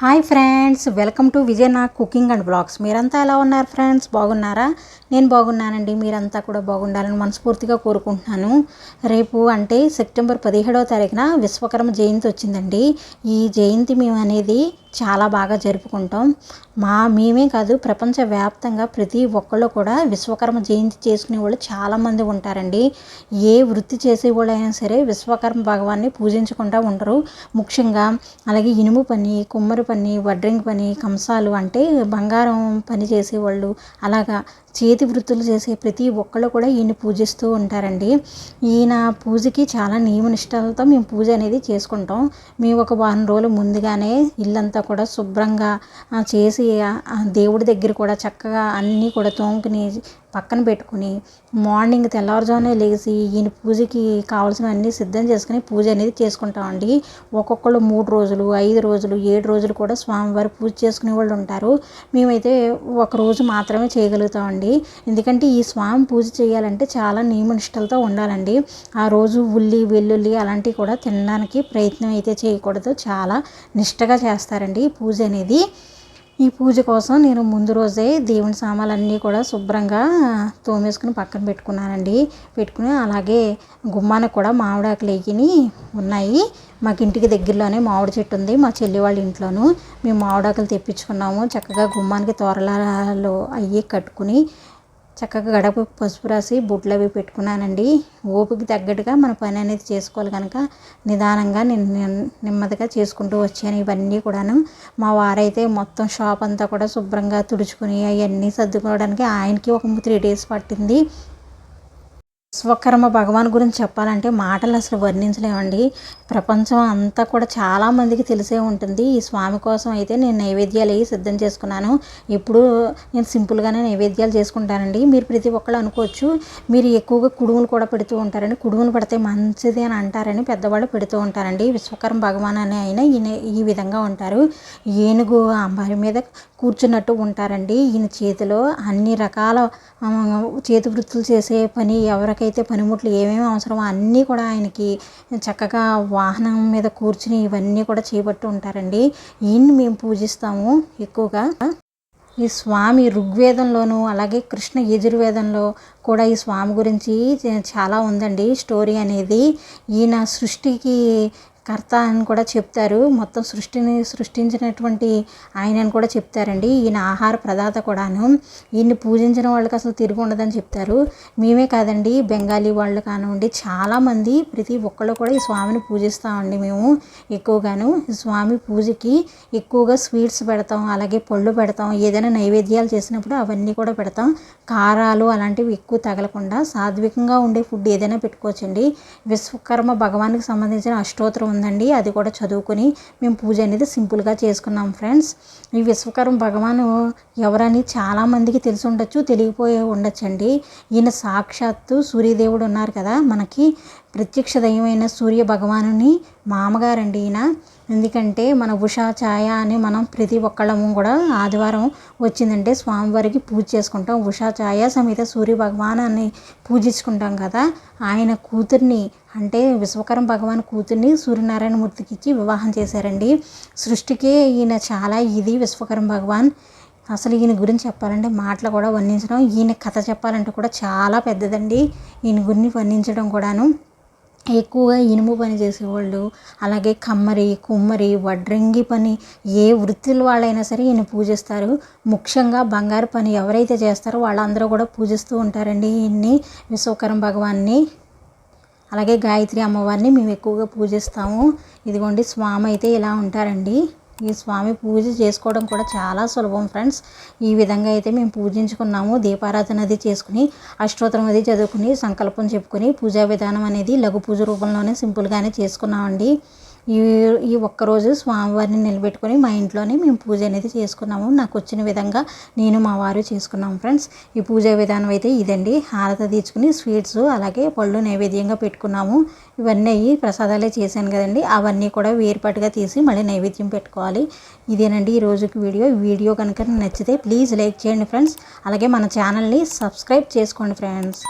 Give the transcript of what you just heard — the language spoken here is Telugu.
Hi friends welcome to Vijay నా కుకింగ్ అండ్ బ్లాగ్స్. మీరంతా ఎలా ఉన్నారు ఫ్రెండ్స్? బాగున్నారా? నేను బాగున్నానండి. మీరంతా కూడా బాగుండాలని మనస్ఫూర్తిగా కోరుకుంటున్నాను. రేపు అంటే సెప్టెంబర్ పదిహేడవ తారీఖున విశ్వకర్మ జయంతి వచ్చిందండి. ఈ జయంతి మేము అనేది చాలా బాగా జరుపుకుంటాం. మా మేమే కాదు ప్రపంచవ్యాప్తంగా ప్రతి ఒక్కళ్ళు కూడా విశ్వకర్మ జయంతి చేసుకునే వాళ్ళు చాలామంది ఉంటారండి. ఏ వృత్తి చేసే వాళ్ళు అయినా సరే విశ్వకర్మ భగవాన్ని పూజించకుండా ఉండరు. ముఖ్యంగా అలాగే ఇనుము పని కుమ్మరి పని వడ్రింగ్ పని కంసాలు అంటే బంగారం పని చేసేవాళ్ళు. అలాగా చేతి వృత్తులు చేసే ప్రతి ఒక్కళ్ళు కూడా ఈయన పూజిస్తూ ఉంటారండి. ఈయన పూజకి చాలా నియమనిష్టాలతో మేము పూజ అనేది చేసుకుంటాం. మేము ఒక వారం రోజులు ముందుగానే ఇల్లంతా కూడా శుభ్రంగా చేసి దేవుడి దగ్గర కూడా చక్కగా అన్నీ కూడా తోముకుని పక్కన పెట్టుకుని మార్నింగ్ తెల్లవారుజామునే లేచి ఈయన పూజకి కావాల్సిన అన్ని సిద్ధం చేసుకుని పూజ అనేది చేసుకుంటామండి. ఒక్కొక్కళ్ళు మూడు రోజులు ఐదు రోజులు ఏడు రోజులు కూడా స్వామివారి పూజ చేసుకునే వాళ్ళు ఉంటారు. మేమైతే ఒక రోజు మాత్రమే చేయగలుగుతామండి. ఎందుకంటే ఈ స్వామి పూజ చేయాలంటే చాలా నియమనిష్టలతో ఉండాలండి. ఆ రోజు ఉల్లి వెల్లుల్లి అలాంటివి కూడా తినడానికి ప్రయత్నం అయితే చేయకూడదు. చాలా నిష్టగా చేస్తారండి ఈ పూజ అనేది. ఈ పూజ కోసం నేను ముందు రోజే దేవుని సామాన్లన్నీ కూడా శుభ్రంగా తోమేసుకుని పక్కన పెట్టుకున్నానండి. పెట్టుకుని అలాగే గుమ్మానికి కూడా మామిడాకులు ఎగిని ఉన్నాయి. మాకు ఇంటికి దగ్గరలోనే మామిడి చెట్టు ఉంది. మా చెల్లి వాళ్ళ ఇంట్లోనూ మేము మామిడాకులు తెప్పించుకున్నాము. చక్కగా గుమ్మానికి తోరలలో అయ్యి కట్టుకుని చక్కగా గడప పసుపు రాసి బొట్లు అవి పెట్టుకున్నానండి. ఓపిక తగ్గట్టుగా మన పని అనేది చేసుకోవాలి కనుక నిదానంగా నేను నెమ్మదిగా చేసుకుంటూ వచ్చాను ఇవన్నీ కూడాను. మా వారైతే మొత్తం షాప్ అంతా కూడా శుభ్రంగా తుడుచుకుని అవన్నీ సర్దుకోవడానికి ఆయనకి ఒక త్రీ డేస్ పట్టింది. విశ్వకర్మ భగవాన్ గురించి చెప్పాలంటే మాటలు అసలు వర్ణించలేమండి. ప్రపంచం అంతా కూడా చాలా మందికి తెలిసే ఉంటుంది. ఈ స్వామి కోసం అయితే నేను నైవేద్యాలు అవి సిద్ధం చేసుకున్నాను. ఇప్పుడు నేను సింపుల్గానే నైవేద్యాలు చేసుకుంటానండి. మీరు ప్రతి ఒక్కళ్ళు అనుకోవచ్చు మీరు ఎక్కువగా కుడుములు కూడా పెడుతూ ఉంటారండి కుడుములు పెడితే మంచిది అని అంటారని పెద్దవాళ్ళు పెడుతూ ఉంటారండి. విశ్వకర్మ భగవాన్ అని ఆయన ఈయన ఈ విధంగా ఉంటారు. ఏనుగు అంబారి మీద కూర్చున్నట్టు ఉంటారండి. ఈయన చేతిలో అన్ని రకాల చేతి వృత్తులు చేసే పని ఎవరికైతే పనిముట్లు ఏమేమి అవసరమో అన్నీ కూడా ఆయనకి చక్కగా వాహనం మీద కూర్చుని ఇవన్నీ కూడా చేపట్టు ఉంటారండి. ఈయన్ని మేము పూజిస్తాము ఎక్కువగా. ఈ స్వామి ఋగ్వేదంలోను అలాగే కృష్ణ యజుర్వేదంలో కూడా ఈ స్వామి గురించి చాలా ఉందండి స్టోరీ అనేది. ఈయన సృష్టికి కర్త అని కూడా చెప్తారు. మొత్తం సృష్టిని సృష్టించినటువంటి ఆయన అని కూడా చెప్తారండి. ఈయన ఆహార ప్రదాత కూడాను. ఈయన్ని పూజించిన వాళ్ళకి అసలు తిరిగి ఉండదని చెప్తారు. మేమే కాదండి బెంగాలీ వాళ్ళు కానివ్వండి చాలామంది ప్రతి ఒక్కళ్ళు కూడా ఈ స్వామిని పూజిస్తామండి మేము ఎక్కువగాను. ఈ స్వామి పూజకి ఎక్కువగా స్వీట్స్ పెడతాం అలాగే పళ్ళు పెడతాం ఏదైనా నైవేద్యాలు చేసినప్పుడు అవన్నీ కూడా పెడతాం. కారాలు అలాంటివి ఎక్కువ తగలకుండా సాత్వికంగా ఉండే ఫుడ్ ఏదైనా పెట్టుకోవచ్చండి. విశ్వకర్మ భగవానికి సంబంధించిన అష్టోత్తరం ఉందండి. అది కూడా చదువుకొని మేము పూజ అనేది సింపుల్గా చేసుకున్నాం ఫ్రెండ్స్. ఈ విశ్వకర్మ భగవాను ఎవరని చాలామందికి తెలిసి ఉండొచ్చు తెలియపోయే ఉండొచ్చండి. ఈయన సాక్షాత్తు సూర్యదేవుడు ఉన్నారు కదా మనకి. ప్రత్యక్ష దైవమైన సూర్య భగవానుని మామగారండి ఈయన. ఎందుకంటే మన ఉషా ఛాయ అని మనం ప్రతి ఒక్కళ్ళము కూడా ఆదివారం వచ్చిందంటే స్వామివారికి పూజ చేసుకుంటాం. ఉషా ఛాయ సమేత సూర్య భగవానాన్ని పూజించుకుంటాం కదా. ఆయన కూతుర్ని అంటే విశ్వకర్మ భగవాన్ కూతుర్ని సూర్యనారాయణమూర్తికి ఇచ్చి వివాహం చేశారండి. సృష్టికే ఈయన చాలా ఇది విశ్వకర్మ భగవాన్. అసలు ఈయన గురించి చెప్పాలంటే మాటలు కూడా వర్ణించడం ఈయన కథ చెప్పాలంటే కూడా చాలా పెద్దదండి. ఈయన గురిని వర్ణించడం కూడాను. ఎక్కువగా ఇనుము పని చేసేవాళ్ళు అలాగే కమ్మరి కుమ్మరి వడ్రంగి పని ఏ వృత్తుల వాళ్ళైనా సరే ఈయన పూజిస్తారు. ముఖ్యంగా బంగారు పని ఎవరైతే చేస్తారో వాళ్ళందరూ కూడా పూజిస్తూ ఉంటారండి ఈయన్ని విశ్వకర్మ భగవాన్ని. అలాగే గాయత్రి అమ్మవారిని మేము ఎక్కువగా పూజిస్తాము. ఇదిగోండి స్వామి అయితే ఇలా ఉంటారండి. ఈ స్వామి పూజ చేసుకోవడం కూడా చాలా సులభం ఫ్రెండ్స్. ఈ విధంగా అయితే మేము పూజించుకున్నాము. దీపారాధన అది చేసుకుని అష్టోత్తరం అది చదువుకుని సంకల్పం చెప్పుకొని పూజా విధానం అనేది లఘు పూజ రూపంలోనే సింపుల్గానే చేసుకున్నామండి. ఈ ఈ ఒక్కరోజు స్వామివారిని నిలబెట్టుకొని మా ఇంట్లోనే మేము పూజ అనేది చేసుకున్నాము. నాకు వచ్చిన విధంగా నేను మా వారు చేసుకున్నాము ఫ్రెండ్స్. ఈ పూజా విధానం అయితే ఇదండి. హారత తీర్చుకుని స్వీట్స్ అలాగే పళ్ళు నైవేద్యంగా పెట్టుకున్నాము. ఇవన్నీ అయ్యి ప్రసాదాలే చేశాను కదండి. అవన్నీ కూడా వేరుపాటుగా తీసి మళ్ళీ నైవేద్యం పెట్టుకోవాలి. ఇదేనండి ఈ రోజుకి వీడియో. వీడియో కనుక నచ్చితే ప్లీజ్ లైక్ చేయండి ఫ్రెండ్స్. అలాగే మన ఛానల్ని సబ్స్క్రైబ్ చేసుకోండి ఫ్రెండ్స్.